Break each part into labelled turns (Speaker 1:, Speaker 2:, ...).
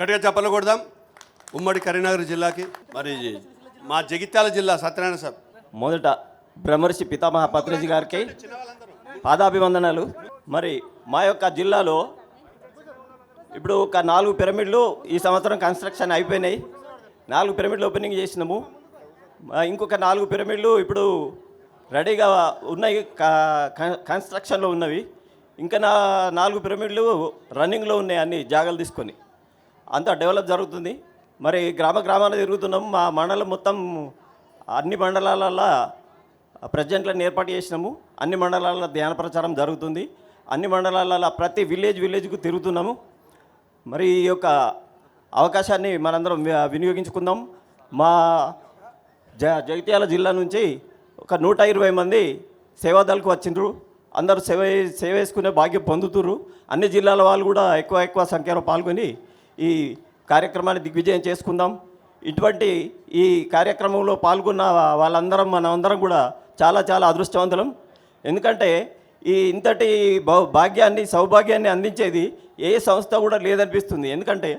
Speaker 1: గట్టిగా చెప్పలు కొడదాం. ఉమ్మడి కరీంనగర్ జిల్లాకి. మరి మా జగిత్యాల జిల్లా సత్యనారాయణ సార్.
Speaker 2: మొదట బ్రహ్మర్షి పితామహ పత్రిజీ గారికి పాదాభివందనాలు. మరి మా యొక్క జిల్లాలో ఇప్పుడు ఒక నాలుగు పిరమిడ్లు ఈ సంవత్సరం కన్స్ట్రక్షన్ అయిపోయినాయి. నాలుగు పిరమిడ్లు ఓపెనింగ్ చేసినాము. ఇంకొక నాలుగు పిరమిడ్లు ఇప్పుడు రెడీగా ఉన్నాయి. కన్స్ట్రక్షన్లో ఉన్నవి. ఇంకా నా నాలుగు పిరమిడ్లు రన్నింగ్లో ఉన్నాయి అన్ని జాగాలు తీసుకొని. అంతా డెవలప్ జరుగుతుంది. మరి గ్రామ గ్రామాలు తిరుగుతున్నాం మా మండలం మొత్తం అన్ని మండలాలలో ప్రెసిడెంట్లను ఏర్పాటు చేసినాము. అన్ని మండలాల ధ్యాన ప్రచారం జరుగుతుంది. అన్ని మండలాలలో ప్రతి విలేజ్ విలేజ్కు తిరుగుతున్నాము. మరి ఈ యొక్క అవకాశాన్ని మనందరం వి- వినియోగించుకుందాం. మా జ జగిత్యాల జిల్లా నుంచి ఒక నూట ఇరవై మంది సేవాదళకు వచ్చిండ్రు. అందరూ సేవ సేవ చేసుకునే భాగ్యం పొందుతుర్రు. అన్ని జిల్లాల వాళ్ళు కూడా ఎక్కువ ఎక్కువ సంఖ్యలో పాల్గొని ఈ కార్యక్రమాన్ని దిగ్విజయం చేసుకుందాం. ఇటువంటి ఈ కార్యక్రమంలో పాల్గొన్న వాళ్ళందరం మనందరం కూడా చాలా చాలా అదృష్టవంతులం. ఎందుకంటే ఈ ఇంతటి భాగ్యాన్ని సౌభాగ్యాన్ని అందించేది ఏ సంస్థ కూడా లేదనిపిస్తుంది. ఎందుకంటే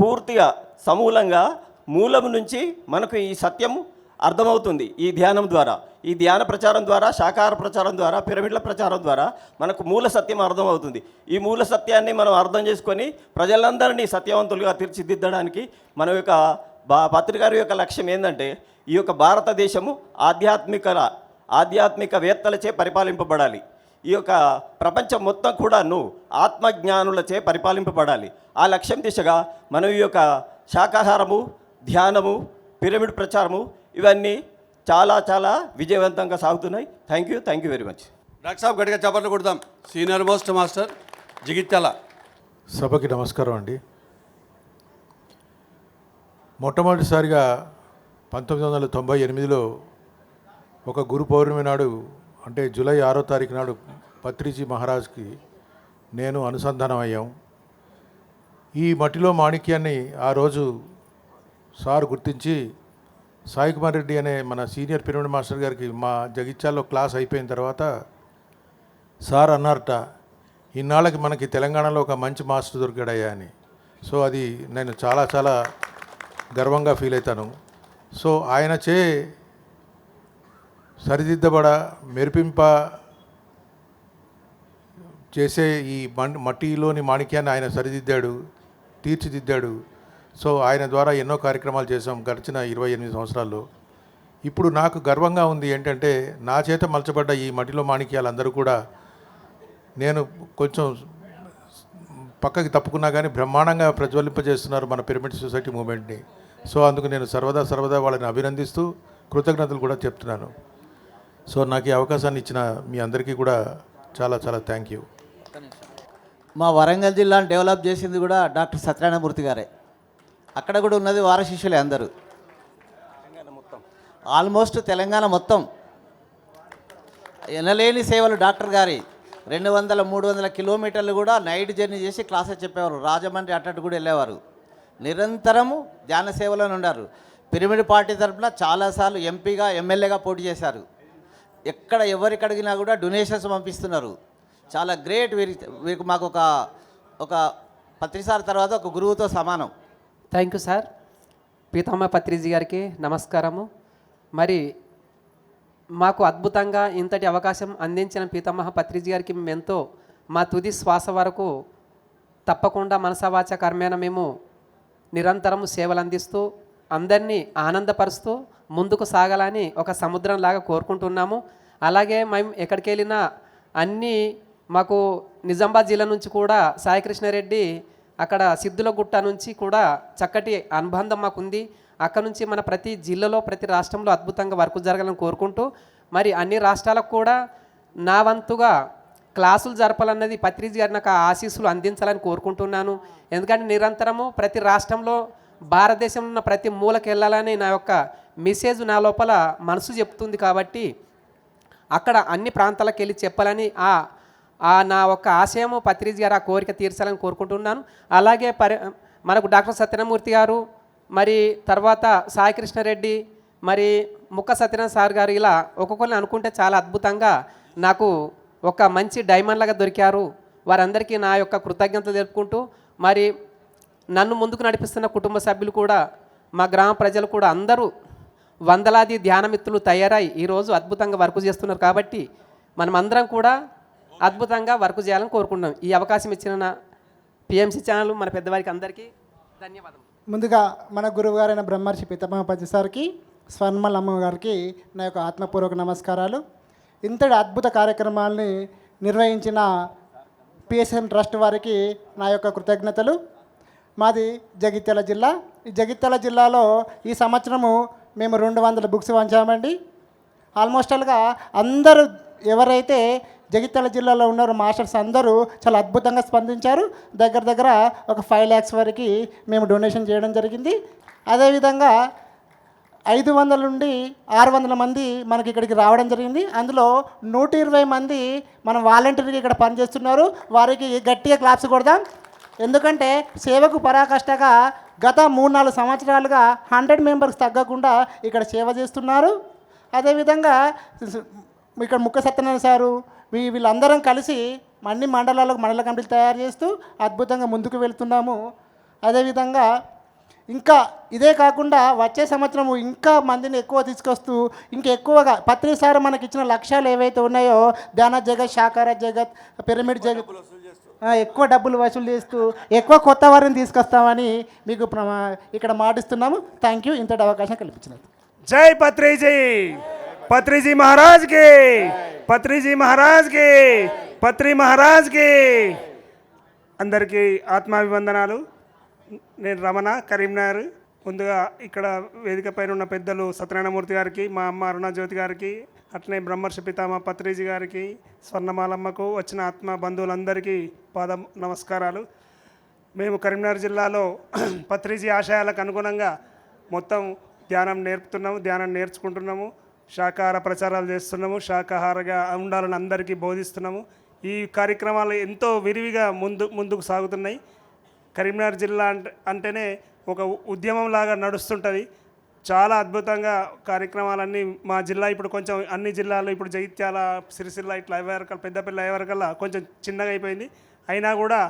Speaker 2: పూర్తిగా సమూలంగా మూలం నుంచి మనకు ఈ సత్యం అర్థమవుతుంది ఈ ధ్యానం ద్వారా. ఈ ధ్యాన ప్రచారం ద్వారా శాకాహార ప్రచారం ద్వారా పిరమిడ్ల ప్రచారం ద్వారా మనకు మూల సత్యం అర్థమవుతుంది. ఈ మూల సత్యాన్ని మనం అర్థం చేసుకొని ప్రజలందరినీ సత్యవంతులుగా తీర్చిదిద్దడానికి మన యొక్క బా పత్రికారి యొక్క లక్ష్యం ఏంటంటే ఈ యొక్క భారతదేశము ఆధ్యాత్మిక ఆధ్యాత్మికవేత్తలచే పరిపాలింపబడాలి. ఈ యొక్క ప్రపంచం మొత్తం కూడాను ఆత్మజ్ఞానులచే పరిపాలింపబడాలి. ఆ లక్ష్యం దిశగా మనం ఈ యొక్క శాకాహారము ధ్యానము పిరమిడ్ ప్రచారము ఇవన్నీ చాలా చాలా విజయవంతంగా సాగుతున్నాయి. Thank you thank you very much
Speaker 1: doctor సాబ్ గట్టిగా చెప్పలు కొడదాం. Senior most master Jagtial.
Speaker 3: సభకి నమస్కారం అండి. మొట్టమొదటిసారిగా పంతొమ్మిది వందల తొంభై ఎనిమిదిలో ఒక గురు పౌర్ణమి నాడు అంటే జూలై ఆరో తారీఖు నాడు పత్రిజీ మహారాజ్కి నేను అనుసంధానం అయ్యాం. ఈ మట్టిలో మాణిక్యాన్ని ఆ రోజు సార్ గుర్తించి సాయి కుమార్ రెడ్డి అనే మన సీనియర్ పిరమిడ్ మాస్టర్ గారికి మా జగిత్యాల్లో క్లాస్ అయిపోయిన తర్వాత సార్ అన్నారట ఇన్నాళ్ళకి మనకి తెలంగాణలో ఒక మంచి మాస్టర్ దొరికాడయ్యా అని. సో అది నేను చాలా చాలా గర్వంగా ఫీల్ అవుతాను. సో ఆయన చే సరిదిద్దబడ మెరిపింప చేసే ఈ మట్టిలోని మాణిక్యాన్ని ఆయన సరిదిద్దాడు తీర్చిదిద్దాడు. సో ఆయన ద్వారా ఎన్నో కార్యక్రమాలు చేసాం గడిచిన ఇరవై ఎనిమిది సంవత్సరాల్లో. ఇప్పుడు నాకు గర్వంగా ఉంది ఏంటంటే నా చేత మలచబడ్డ ఈ మట్టిలో మాణిక్యాలందరూ కూడా నేను కొంచెం పక్కకి తప్పుకున్నా కానీ బ్రహ్మాండంగా ప్రజ్వలింపజేస్తున్నారు మన పిరమిడ్ సొసైటీ మూమెంట్ని సో అందుకు నేను సర్వదా సర్వదా వాళ్ళని అభినందిస్తూ కృతజ్ఞతలు కూడా చెప్తున్నాను. సో నాకు ఈ అవకాశాన్ని ఇచ్చిన మీ అందరికీ కూడా చాలా చాలా థ్యాంక్ యూ.
Speaker 4: మా వరంగల్ జిల్లాను డెవలప్ చేసింది కూడా డాక్టర్ సత్యనారాయణమూర్తి గారే. అక్కడ కూడా ఉన్నది వార శిష్యులే అందరూ. ఆల్మోస్ట్ తెలంగాణ మొత్తం. ఎనలేని సేవలు డాక్టర్ గారి రెండు వందల మూడు వందల కిలోమీటర్లు కూడా నైట్ జర్నీ చేసి క్లాసెస్ చెప్పేవారు. రాజమండ్రి అట్టట్టు కూడా వెళ్ళేవారు. నిరంతరము ధ్యాన సేవలోనే ఉన్నారు పిరమిడ్ పార్టీ తరఫున చాలాసార్లు ఎంపీగా ఎమ్మెల్యేగా పోటీ చేశారు. ఎక్కడ ఎవరికి అడిగినా కూడా డొనేషన్స్ పంపిస్తున్నారు. చాలా గ్రేట్ వీరి వీరికి మాకు ఒక ఒక పత్రిసారి తర్వాత ఒక గురువుతో సమానం.
Speaker 5: థ్యాంక్ యూ సార్ పీతమ్మ పత్రిజీ గారికి నమస్కారము. మరి మాకు అద్భుతంగా ఇంతటి అవకాశం అందించిన పీతమ్మ పత్రిజీ గారికి మేము ఎంతో మా తుది శ్వాస వరకు తప్పకుండా మనసవాచ కర్మేణ మేము నిరంతరం సేవలు అందిస్తూ అందరినీ ఆనందపరుస్తూ ముందుకు సాగాలని ఒక సముద్రంలాగా కోరుకుంటున్నాము. అలాగే మేము ఎక్కడికి వెళ్ళినా అన్నీ మాకు నిజామాబాద్ జిల్లా నుంచి కూడా సాయికృష్ణారెడ్డి అక్కడ సిద్ధుల గుట్ట నుంచి కూడా చక్కటి అనుబంధం మాకుంది. అక్కడ నుంచి మన ప్రతి జిల్లాలో ప్రతి రాష్ట్రంలో అద్భుతంగా వర్క్ జరగాలని కోరుకుంటూ మరి అన్ని రాష్ట్రాలకు కూడా నా వంతుగా క్లాసులు జరపాలన్నది పత్రిజ్ గారి నాకు ఆశీస్సులు అందించాలని కోరుకుంటున్నాను. ఎందుకంటే నిరంతరము ప్రతి రాష్ట్రంలో భారతదేశంలో ఉన్న ప్రతి మూలకి వెళ్ళాలని నా యొక్క మెసేజ్ నా లోపల మనసు చెప్తుంది కాబట్టి అక్కడ అన్ని ప్రాంతాలకు వెళ్ళి చెప్పాలని ఆ ఆ నా ఒక ఆశయము పత్రిజ్ గారు ఆ కోరిక తీర్చాలని కోరుకుంటున్నాను. అలాగే పరి మనకు డాక్టర్ సత్యనమూర్తి గారు మరి తర్వాత సాయి కృష్ణారెడ్డి మరి ముక్క సత్యనారాయణ సార్ గారు ఇలా ఒక్కొక్కరిని అనుకుంటే చాలా అద్భుతంగా నాకు ఒక మంచి డైమండ్లాగా దొరికారు. వారందరికీ నా యొక్క కృతజ్ఞతలు తెలుపుకుంటూ మరి నన్ను ముందుకు నడిపిస్తున్న కుటుంబ సభ్యులు కూడా మా గ్రామ ప్రజలు కూడా అందరూ వందలాది ధ్యానమిత్రులు తయారై ఈరోజు అద్భుతంగా వర్క్ చేస్తున్నారు కాబట్టి మనం అందరం కూడా అద్భుతంగా వర్క్ చేయాలని కోరుకుంటున్నాం. ఈ అవకాశం ఇచ్చిన పిఎంసి ఛానల్ మన పెద్దవారికి అందరికీ ధన్యవాదాలు
Speaker 6: ముందుగా మన గురువు గారైన బ్రహ్మర్షి పితమహపతి సార్కి స్వర్ణమల్ అమ్మ గారికి నా యొక్క ఆత్మపూర్వక నమస్కారాలు. ఇంతటి అద్భుత కార్యక్రమాల్ని నిర్వహించిన పిఎస్ఎన్ ట్రస్ట్ వారికి నా యొక్క కృతజ్ఞతలు. మాది జగిత్యాల జిల్లా. ఈ జగిత్యాల జిల్లాలో ఈ సంవత్సరము మేము రెండు వందల బుక్స్ వంచామండి ఆల్మోస్టల్గా అందరూ ఎవరైతే జగిత్యాల జిల్లాలో ఉన్న మాస్టర్స్ అందరూ చాలా అద్భుతంగా స్పందించారు. దగ్గర దగ్గర ఒక ఫైవ్ ల్యాక్స్ వరకు మేము డొనేషన్ చేయడం జరిగింది. అదేవిధంగా ఐదు వందల నుండి ఆరు వందల మంది మనకి ఇక్కడికి రావడం జరిగింది. అందులో నూట ఇరవై మంది మనం వాలంటీర్గా ఇక్కడ పనిచేస్తున్నారు. వారికి గట్టిగా క్లాప్స్ కొడదాం. ఎందుకంటే సేవకు పరాకష్టగా గత మూడు నాలుగు సంవత్సరాలుగా హండ్రెడ్ మెంబర్స్ తగ్గకుండా ఇక్కడ సేవ చేస్తున్నారు. అదేవిధంగా ఇక్కడ ముక్క సత్యనారాయణ సారు వీళ్ళందరం కలిసి అన్ని మండలాలకు మండల కమిటీలు తయారు చేస్తూ అద్భుతంగా ముందుకు వెళ్తున్నాము. అదేవిధంగా ఇంకా ఇదే కాకుండా వచ్చే సంవత్సరము ఇంకా మందిని ఎక్కువ తీసుకొస్తూ ఇంకా ఎక్కువగా పత్రిసారి మనకి ఇచ్చిన లక్ష్యాలు ఏవైతే ఉన్నాయో ధ్యాన జగత్ శాకార జగత్ పిరమిడ్ జగత్ ఎక్కువ డబ్బులు వసూలు చేస్తూ. ఎక్కువ కొత్త వారిని తీసుకొస్తామని మీకు ఇక్కడ మాటిస్తున్నాము. థ్యాంక్ యూ ఇంతటి అవకాశం
Speaker 7: కల్పించినది జై పత్రిజీ! పత్రిజీ మహారాజ్కి! పత్రి జీ మహారాజ్కి పత్రి మహారాజ్కి అందరికీ ఆత్మాభివందనాలు. నేను రమణ కరీంనగర్. ముందుగా ఇక్కడ వేదిక పైన ఉన్న పెద్దలు సత్యనారాయణమూర్తి గారికి మా అమ్మ అరుణాజ్యోతి గారికి అట్లనే బ్రహ్మర్షి పితామ పత్రిజీ గారికి స్వర్ణమాలమ్మకు వచ్చిన ఆత్మ బంధువులందరికీ పాద నమస్కారాలు. మేము కరీంనగర్ జిల్లాలో పత్రిజీ ఆశయాలకు అనుగుణంగా మొత్తం ధ్యానం నేర్పుతున్నాము ధ్యానం నేర్చుకుంటున్నాము. శాకాహార ప్రచారాలు చేస్తున్నాము శాకాహారగా ఉండాలని అందరికీ బోధిస్తున్నాము. ఈ కార్యక్రమాలు ఎంతో విరివిగా ముందు ముందుకు సాగుతున్నాయి. కరీంనగర్ జిల్లా అంటే అంటేనే ఒక ఉద్యమం లాగా నడుస్తుంటుంది. చాలా అద్భుతంగా కార్యక్రమాలన్నీ మా జిల్లా ఇప్పుడు కొంచెం అన్ని జిల్లాలు ఇప్పుడు జగిత్యాల సిరిసిల్ల ఇట్లా అయ్యేవరకల్లా పెద్దపల్లి అయ్యేవరకల్లా కొంచెం చిన్నగా అయిపోయింది. అయినా కూడా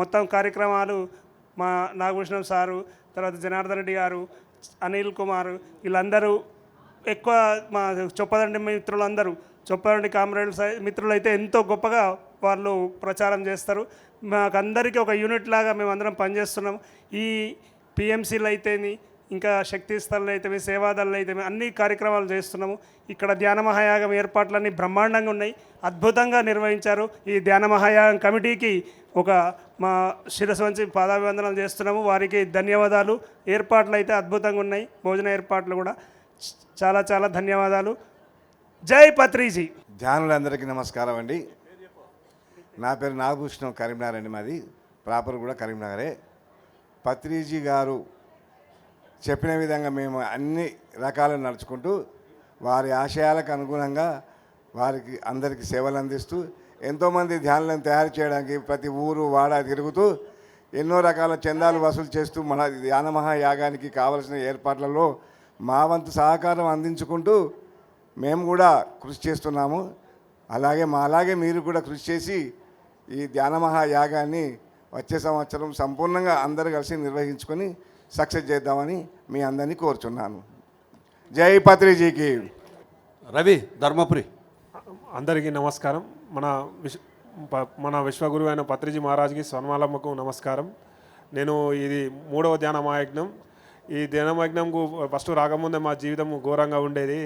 Speaker 7: మొత్తం కార్యక్రమాలు మా నాగభూషణం సారు తర్వాత జనార్దన్ రెడ్డి గారు అనిల్ కుమార్ వీళ్ళందరూ ఎక్కువ మా చొప్పదండి మిత్రులందరూ. చొప్పదండి కామ్రేడ్ మిత్రులు అయితే ఎంతో గొప్పగా వాళ్ళు ప్రచారం చేస్తారు. మాకందరికీ ఒక యూనిట్ లాగా మేము అందరం పనిచేస్తున్నాం. ఈ పిఎంసీలు అయితేని ఇంకా శక్తి స్థలం అయితే సేవాదాలు అయితే అన్ని కార్యక్రమాలు చేస్తున్నాము. ఇక్కడ ధ్యాన మహాయాగం ఏర్పాట్లన్నీ బ్రహ్మాండంగా ఉన్నాయి. అద్భుతంగా నిర్వహించారు. ఈ ధ్యాన మహాయాగం కమిటీకి ఒక మా శిరస్సు వంచి పాదాభివందనాలు చేస్తున్నాము. వారికి ధన్యవాదాలు. ఏర్పాట్లు అయితే అద్భుతంగా ఉన్నాయి. భోజన ఏర్పాట్లు కూడా. చాలా చాలా ధన్యవాదాలు. జై పత్రిజీ.
Speaker 8: ధ్యానులందరికీ నమస్కారం అండి. నా పేరు నాగభూషణం కరీంనగర్ అండి మాది. ప్రాపర్ కూడా కరీంనగరే. పత్రిజీ గారు చెప్పిన విధంగా మేము అన్ని రకాలు నడుచుకుంటూ వారి ఆశయాలకు అనుగుణంగా వారికి అందరికీ సేవలు అందిస్తూ ఎంతోమంది ధ్యానులను తయారు చేయడానికి ప్రతి ఊరు వాడ తిరుగుతూ ఎన్నో రకాల చందాలు వసూలు చేస్తూ మన ధ్యాన మహాయాగానికి కావలసిన ఏర్పాట్లలో మా వంతు సహకారం అందించుకుంటూ మేము కూడా కృషి చేస్తున్నాము. అలాగే మా అలాగే మీరు కూడా కృషి చేసి ఈ ధ్యాన మహాయాగాన్ని వచ్చే సంవత్సరం సంపూర్ణంగా అందరు కలిసి నిర్వహించుకొని సక్సెస్ చేద్దామని మీ అందరినీ కోరుచున్నాను. జై పత్రిజీకి.
Speaker 1: రవి ధర్మపురి.
Speaker 9: అందరికీ నమస్కారం. మన విశ్వ ప- మన విశ్వగురు అయిన పత్రిజీ మహారాజ్కి స్వర్ణమాలమ్మకు నమస్కారం. నేను ఇది మూడవ ధ్యాన మహాయజ్ఞం. ఈ ధ్యాన ఫస్ట్ రాకముందే మా జీవితం ఘోరంగా ఉండేది.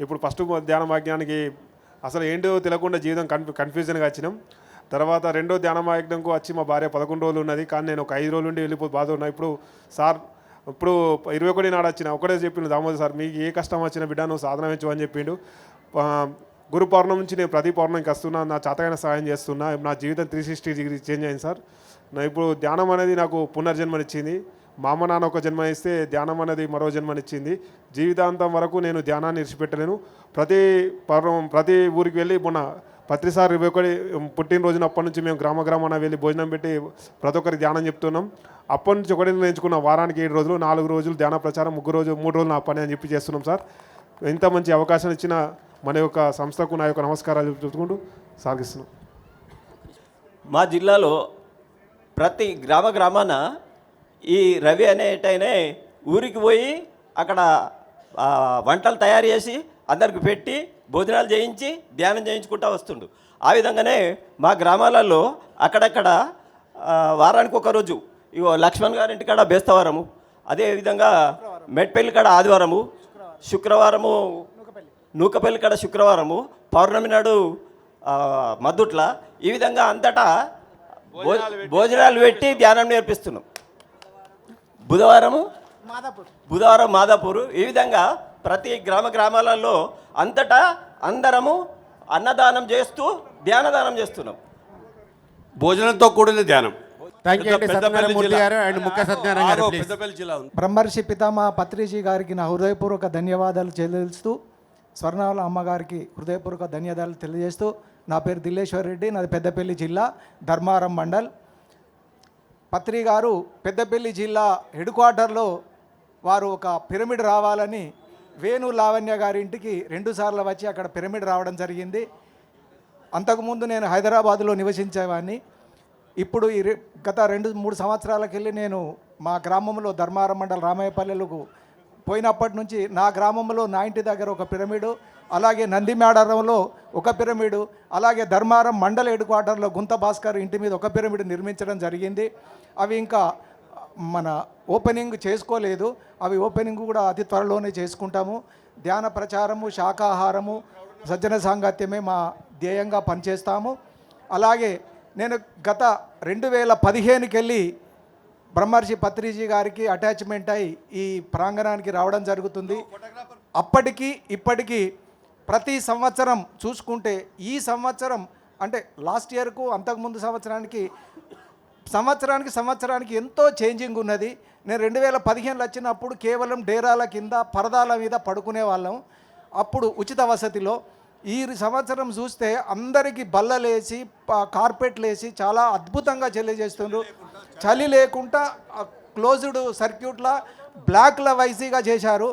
Speaker 9: ఇప్పుడు ఫస్ట్ ధ్యాన అసలు ఏంటో తెలియకుండా జీవితం కన్ఫ్యూ కన్ఫ్యూజన్గా వచ్చినాం. తర్వాత రెండో ధ్యానమాయజ్ఞంకు వచ్చి మా భార్య పదకొండు రోజులు ఉన్నది. కానీ నేను ఒక ఐదు రోజులు నుండి వెళ్ళిపో బాధ ఉన్నా. ఇప్పుడు సార్ ఇప్పుడు ఇరవై ఒకటి నాడు వచ్చిన ఒకటే చెప్పిండు దామోదర్ సార్ మీకు ఏ కష్టం వచ్చిన బిడ్డ నువ్వు సాధన అని చెప్పిండు. గురు పౌర్ణం నుంచి నేను ప్రతి పౌర్ణంకి వస్తున్నా నా చేతకైన సహాయం చేస్తున్నా. నా జీవితం త్రీ సిక్స్టీ డిగ్రీ చేంజ్ అయింది సార్. నా ఇప్పుడు ధ్యానం అనేది నాకు పునర్జన్మనిచ్చింది. మా అమ్మ నాన్న ఒక జన్మ ఇస్తే ధ్యానం అనేది మరో జన్మనిచ్చింది. జీవితాంతం వరకు నేను ధ్యానాన్ని విడిచిపెట్టలేను ప్రతి పర్వం ప్రతి ఊరికి వెళ్ళి మొన్న ప్రతిసారి ఇరవై ఒకటి పుట్టినరోజున అప్పటి నుంచి మేము గ్రామ గ్రామాన వెళ్ళి భోజనం పెట్టి ప్రతి ఒక్కరికి ధ్యానం చెప్తున్నాం. అప్పటి నుంచి ఒకటి నేర్చుకున్న వారానికి ఏడు రోజులు నాలుగు రోజులు ధ్యాన ప్రచారం ముగ్గురు రోజు మూడు రోజులు నా పని అని చెప్పి చేస్తున్నాం సార్. ఇంత మంచి అవకాశం ఇచ్చిన మన యొక్క సంస్థకు నా యొక్క నమస్కారాలు చెప్పుకుంటూ సాగిస్తున్నాం.
Speaker 2: మా జిల్లాలో ప్రతి గ్రామ గ్రామాన ఈ రవి అనేటైనే ఊరికి పోయి అక్కడ వంటలు తయారు చేసి అందరికి పెట్టి భోజనాలు చేయించి ధ్యానం చేయించుకుంటూ వస్తుండు. ఆ విధంగానే మా గ్రామాలలో అక్కడక్కడ వారానికి ఒక రోజు ఇగో లక్ష్మణ్ గారి ఇంటికాడ బేస్తవారము అదేవిధంగా మెట్పల్లి కాడ ఆదివారము శుక్రవారము నూకపల్లి కాడ శుక్రవారము పౌర్ణమి నాడు మద్దుట్ల ఈ విధంగా అంతటా భోజనాలు పెట్టి ధ్యానం నేర్పిస్తున్నాం. బుధవారము?
Speaker 10: మాదాపూర్.
Speaker 2: బుధవారం మాదాపూర్. ఈ విధంగా ప్రతి గ్రామ గ్రామాలలో అంతటా అందరము అన్నదానం చేస్తూ ధ్యానదానం చేస్తున్నాం.
Speaker 1: భోజనంతో కూడిన ధ్యానం.
Speaker 10: బ్రహ్మర్షి పితామహ పత్రిజీ గారికి నా హృదయపూర్వక ధన్యవాదాలు చెల్లిస్తూ స్వర్ణాల అమ్మగారికి హృదయపూర్వక ధన్యవాదాలు తెలియజేస్తూ నా పేరు దిల్లేశ్వర్ రెడ్డి నాది పెద్దపల్లి జిల్లా ధర్మారం మండల్. పత్రి గారు పెద్దపల్లి జిల్లా హెడ్ క్వార్టర్లో వారు ఒక పిరమిడ్ రావాలని వేణు లావణ్య గారి ఇంటికి రెండుసార్లు వచ్చి అక్కడ పిరమిడ్ రావడం జరిగింది. అంతకుముందు నేను హైదరాబాదులో నివసించేవాడిని ఇప్పుడు ఈ గత రెండు మూడు సంవత్సరాలకెళ్ళి నేను మా గ్రామంలో ధర్మారం మండల రామయ్యపల్లెలకు పోయినప్పటి నుంచి నా గ్రామంలో నా ఇంటి దగ్గర ఒక పిరమిడు అలాగే నందిమేడారంలో ఒక పిరమిడు అలాగే ధర్మారం మండల హెడ్ క్వార్టర్లో గుంత భాస్కర్ ఇంటి మీద ఒక పిరమిడ్ నిర్మించడం జరిగింది. అవి ఇంకా మన ఓపెనింగ్ చేసుకోలేదు. అవి ఓపెనింగ్ కూడా అతి త్వరలోనే చేసుకుంటాము. ధ్యాన ప్రచారము శాకాహారము సజ్జన సాంగత్యమే మా ధ్యేయంగా పనిచేస్తాము. అలాగే నేను గత రెండు వేల పదిహేనుకి వెళ్ళి బ్రహ్మర్షి పత్రిజీ గారికి అటాచ్మెంట్ అయి ఈ ప్రాంగణానికి రావడం జరుగుతుంది. అప్పటికి ఇప్పటికీ ప్రతి సంవత్సరం చూసుకుంటే ఈ సంవత్సరం అంటే లాస్ట్ ఇయర్కు అంతకుముందు సంవత్సరానికి సంవత్సరానికి సంవత్సరానికి ఎంతో చేంజింగ్ ఉన్నది. నేను రెండు వేల పదిహేనులో వచ్చినప్పుడు కేవలం డేరాల కింద పరదాల మీద పడుకునే వాళ్ళం. అప్పుడు ఉచిత వసతిలో. ఈ సంవత్సరం చూస్తే అందరికీ బల్లలేసి కార్పెట్లేసి చాలా అద్భుతంగా తెలియజేస్తున్నారు చలి లేకుండా క్లోజ్డ్ సర్క్యూట్లా బ్లాక్ల వైజీగా చేశారు.